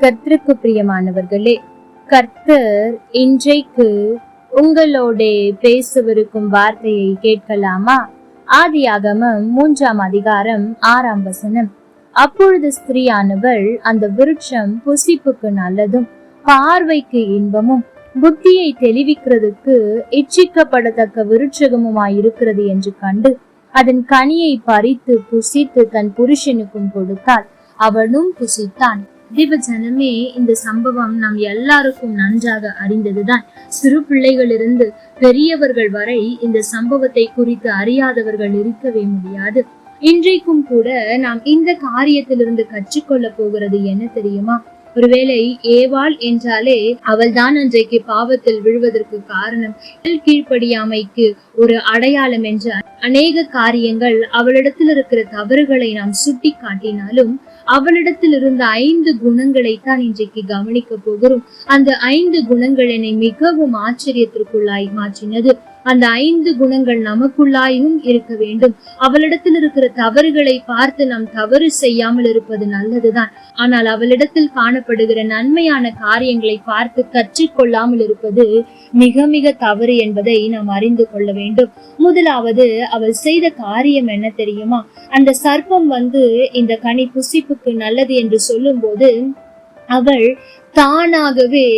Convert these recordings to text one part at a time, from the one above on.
கர்த்தருக்கு பிரியமானவர்களே கர்த்தர் இன்றைக்கு உங்களோட பேசவிருக்கும் வார்த்தையை கேட்கலாமா? ஆதியாகமம் மூன்றாம் அதிகாரம் ஆறாம் வசனம். அப்பொழுது ஸ்திரீயானவள் அந்த விருட்சம் புசிப்புக்கு நல்லதும் பார்வைக்கு இன்பமும் புத்தியை தெளிவிக்கிறதுக்கு இச்சிக்கப்படத்தக்க விருட்சகமுமாய் இருக்கிறது என்று கண்டு அதன் கனியை பறித்து புசித்து தன் புருஷனுக்கும் கொடுத்தாள். அவனும் புசித்தான். தேவ ஜனமே இந்த சம்பவம் நம் எல்லாருக்கும் நன்றாக அறிந்ததுதான். சிறு பிள்ளைகளிலிருந்து பெரியவர்கள் வரை இந்த சம்பவத்தை குறித்து அறியாதவர்கள் இருக்கவே முடியாது. இன்றைக்கும் கூட நாம் இந்த காரியத்திலிருந்து கற்றுக்கொள்ள போகிறது என்ன தெரியுமா? ஒருவேளை ஏவாள் என்றாலே அவள்தான் அன்றைக்கு பாவத்தில் விழுவதற்கு காரணம். கீழ்ப்படியாமைக்கு ஒரு அடையாளம் என்ற அநேக காரியங்கள் அவளிடத்தில் இருக்கிற தவறுகளை நாம் சுட்டி காட்டினாலும் அவளிடத்தில் இருந்த ஐந்து குணங்களை தான் இன்றைக்கு கவனிக்க போகிறோம். அந்த ஐந்து குணங்கள் என்னை மிகவும் ஆச்சரியத்திற்குள்ளாய் மாற்றினது. அந்த ஐந்து குணங்கள் நமக்குள்ளாயும் இருக்க வேண்டும். அவளிடத்தில் இருக்கிற தவறுகளை பார்த்து நாம் தவறு செய்யாமல் இருப்பது நல்லதுதான். ஆனால் அவளிடத்தில் காணப்படுகிற நன்மையான காரியங்களை பார்த்து கற்றுக்கொள்ளாமல் இருப்பது மிக மிக தவறு என்பதை நாம் அறிந்து கொள்ள வேண்டும். முதலாவது அவள் செய்த காரியம் என்ன தெரியுமா? அந்த சர்ப்பம் வந்து இந்த கனி புசிப்புக்கு நல்லது என்று சொல்லும் போது அவள் தானாகவே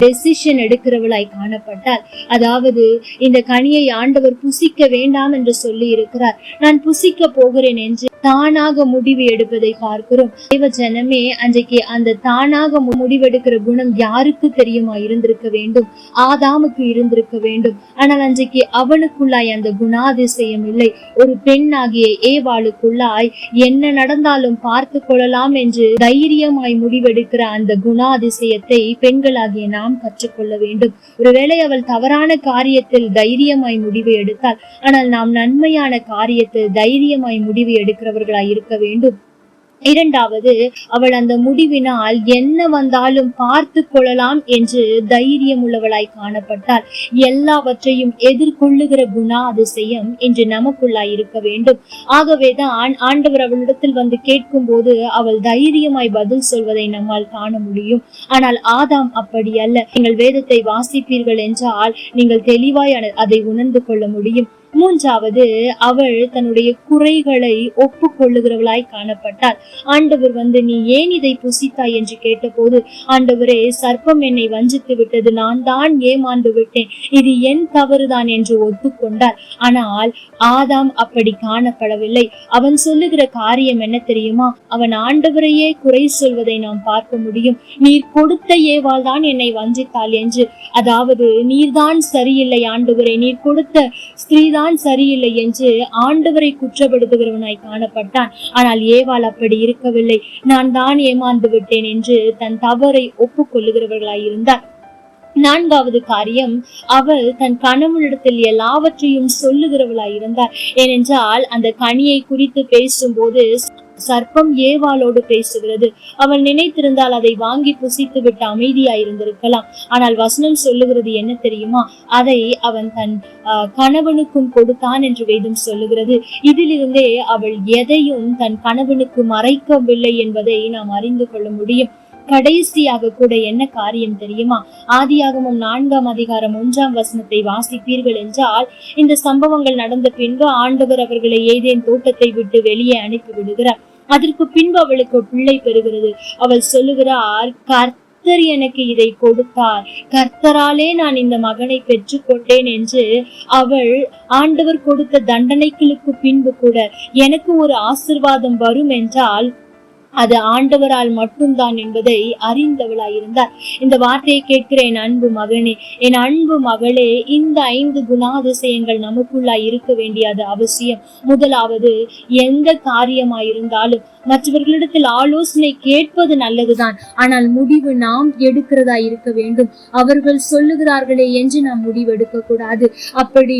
டெசிஷன் எடுக்கிறவளாய் காணப்பட்டால் அதாவது இந்த கனியை ஆண்டவர் புசிக்க வேண்டாம் என்று சொல்லி இருக்கிறார் நான் புசிக்க போகிறேன் என்று தானாக முடிவு எடுப்பதை பார்க்கிறோம். தேவ ஜனமே அன்றைக்கு அந்த தானாக முடிவெடுக்கிற குணம் யாருக்கு தெரியுமா இருந்திருக்க வேண்டும்? ஆதாமுக்கு இருந்திருக்க வேண்டும். ஆனால் அன்றைக்கு அவனுக்குள்ளாய் அந்த குணாதிசயம் இல்லை. ஒரு பெண்ணாகிய ஏவாளுக்குள்ளாய் என்ன நடந்தாலும் பார்த்து கொள்ளலாம் என்று தைரியமாய் முடிவெடுக்கிற அந்த குணாதிசயத்தை பெண்களாகிய நான் நாம் கற்றுக்கொள்ள வேண்டும். ஒருவேளை அவள் தவறான காரியத்தில் தைரியமாய் முடிவு எடுத்தாள் ஆனால் நாம் நன்மையான காரியத்தில் தைரியமாய் முடிவு எடுக்கிறவர்களாய் இருக்க வேண்டும். இரண்டாவது அவள் அந்த முடிவினால் என்ன வந்தாலும் பார்த்து கொள்ளலாம் என்று தைரியம் உள்ளவளாய் காணப்பட்டால் எல்லாவற்றையும் எதிர்கொள்ளுகிற குணாதிசயம் இன்று நமக்குள்ளாய் இருக்க வேண்டும். ஆகவேதான் ஆண்டவர் அவளிடத்தில் வந்து கேட்கும் போது அவள் தைரியமாய் பதில் சொல்வதை நம்மால் காண முடியும். ஆனால் ஆதாம் அப்படி அல்ல. நீங்கள் வேதத்தை வாசிப்பீர்கள் என்றால் நீங்கள் தெளிவாய் அதை உணர்ந்து கொள்ள முடியும். மூன்றாவது அவள் தன்னுடைய குறைகளை ஒப்புக்கொள்ளுகிறவளாய் காணப்பட்டாள். ஆண்டவர் வந்து நீ ஏன் இதை புசித்தாய்? என்று கேட்டபோது ஆண்டவரே சர்ப்பம் என்னை வஞ்சித்து விட்டது. நான் தான் ஏமாந்து விட்டேன். இது என் தவறுதான் என்று ஒத்துக்கொண்டார் ஆனால் ஆதாம் அப்படி காணப்படவில்லை. அவன் சொல்லுகிற காரியம் என்ன தெரியுமா? அவன் ஆண்டவரையே குறை சொல்வதை நாம் பார்க்க முடியும். நீர் கொடுத்த ஏவால் தான் என்னை வஞ்சித்தாள் என்று. அதாவது நீர்தான் சரியில்லை ஆண்டவரே. நீர் கொடுத்த ஸ்திரீதான் சரியில்லை என்று ஆண்டவரை குற்றப்படுத்துகிறவனாய் காணப்பட்டான். ஆனால் ஏவாள் அப்படி இருக்கவில்லை. நான் தான் ஏமாந்து விட்டேன் என்று தன் தவறை ஒப்புக்கொள்ளுகிறவர்களாய் இருந்தார். நான்காவது காரியம் அவள் தன் கணவனிடத்தில் எல்லாவற்றையும் சொல்லுகிறவளாய் இருந்தார். ஏனென்றால் அந்த கனியை குறித்து பேசும்போது சர்ப்பம் ஏவாளோடு பேசுகிறது. அவள் நினைத்திருந்தால் அதை வாங்கி புசித்து விட்டு அமைதியா இருந்திருக்கலாம் ஆனால் வசனம் சொல்லுகிறது என்ன தெரியுமா? அதை அவன் தன் கணவனுக்கும் கொடுத்தான் என்று வேதம் சொல்லுகிறது. இதிலிருந்தே அவள் எதையும் தன் கணவனுக்கு மறைக்கவில்லை என்பதை நாம் அறிந்து கொள்ள முடியும். கடைசியாக கூட என்ன காரியம் தெரியுமா? ஆதியாகமும் நான்காம் அதிகாரம் ஒன்றாம் வசனத்தை வாசிப்பீர்கள் என்றால் இந்த சம்பவங்கள் நடந்த பின்பு ஆண்டவர் அவர்களை ஏதேன் தோட்டத்தை விட்டு வெளியே அனுப்பி விடுகிறார் அதற்கு பின்பு அவளுக்கு பிள்ளை பெறுகிறது. அவள் சொல்லுகிறார் கர்த்தர் எனக்கு இதை கொடுத்தார். கர்த்தராலே நான் இந்த மகனை பெற்றுக்கொண்டேன் என்று அவள் ஆண்டவர் கொடுத்த தண்டனைகளுக்கு பின்பு கூட எனக்கு ஒரு ஆசிர்வாதம் வரும் என்றால் அது ஆண்டவரால் மட்டும்தான் என்பதை அறிந்தவளாயிருந்தார். இந்த வார்த்தையை கேட்கிற என் அன்பு மகனே என் அன்பு மகளே இந்த ஐந்து குணாதிசயங்கள் நமக்குள்ளாய் இருக்க வேண்டியது அவசியம். முதலாவது எந்த காரியமாயிருந்தாலும் மற்றவர்களிடத்தில் ஆலோசனை கேட்பது நல்லதுதான். ஆனால் முடிவு நாம் எடுக்கிறதா இருக்க வேண்டும். அவர்கள் சொல்லுகிறார்களே என்று நாம் முடிவெடுக்க கூடாது அப்படி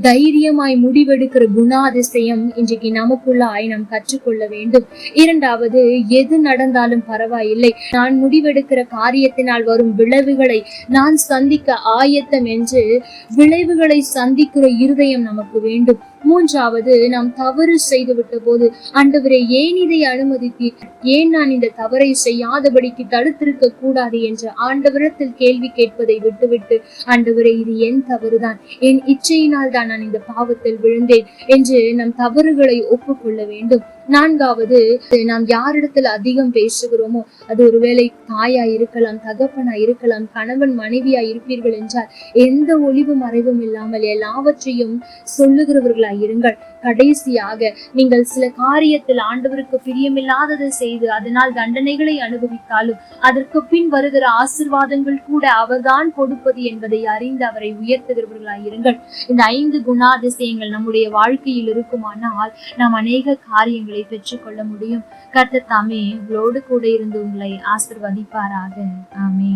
தைரியமாய் முடிவெடுக்கிற குணாதிசயம் இன்றைக்கு நமக்குள்ளாய் நாம் கற்றுக்கொள்ள வேண்டும். இரண்டாவது எது நடந்தாலும் பரவாயில்லை. நான் முடிவெடுக்கிற காரியத்தினால் வரும் விளைவுகளை நான் சந்திக்க ஆயத்தம் என்று விளைவுகளை சந்திக்கிற இருதயம் நமக்கு வேண்டும். மூன்றாவது நாம் தவறு செய்து விட்ட போது ஆண்டவரே ஏன் இதை அனுமதித்தீர்? ஏன் நான் இந்த தவறை செய்யாதபடிக்கு தடுத்திருக்க கூடாது என்ற ஆண்டவரத்தில் கேள்வி கேட்பதை விட்டுவிட்டு ஆண்டவரே இது என் தவறுதான். என் இச்சையினால் தான் நான் இந்த பாவத்தில் விழுந்தேன் என்று நம் தவறுகளை ஒப்புக்கொள்ள வேண்டும். நான்காவது நாம் யாரிடத்தில் அதிகம் பேசுகிறோமோ அது ஒருவேளை தாயா இருக்கலாம் தகப்பனா இருக்கலாம் கணவன் மனைவியா இருப்பீர்கள் என்றால் எந்த ஒளிவு மறைவும் இல்லாமல் எல்லாவற்றையும் சொல்லுகிறவர்களாய் இருங்கள் கடைசியாக நீங்கள் சில காரியத்தில் ஆண்டவருக்கு பிரியமில்லாததை செய்து அதனால் தண்டனைகளை அனுபவித்தாலும் அதற்கு பின் வருகிற ஆசிர்வாதங்கள் கூட அவர்தான் கொடுப்பது என்பதை அறிந்து அவரை உயர்த்துகிறவர்களாயிருங்கள். இந்த ஐந்து குணாதிசயங்கள் நம்முடைய வாழ்க்கையில் இருக்குமானால் நாம் அநேக காரியங்களை பெற்றுக்கொள்ள முடியும். கர்த்தர் தாமே உங்களோடு கூட இருந்து உங்களை ஆசிர்வதிப்பாராக. ஆமே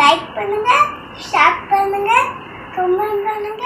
லைக் பண்ணுங்க ஷேர் பண்ணுங்க கமெண்ட் பண்ணுங்க.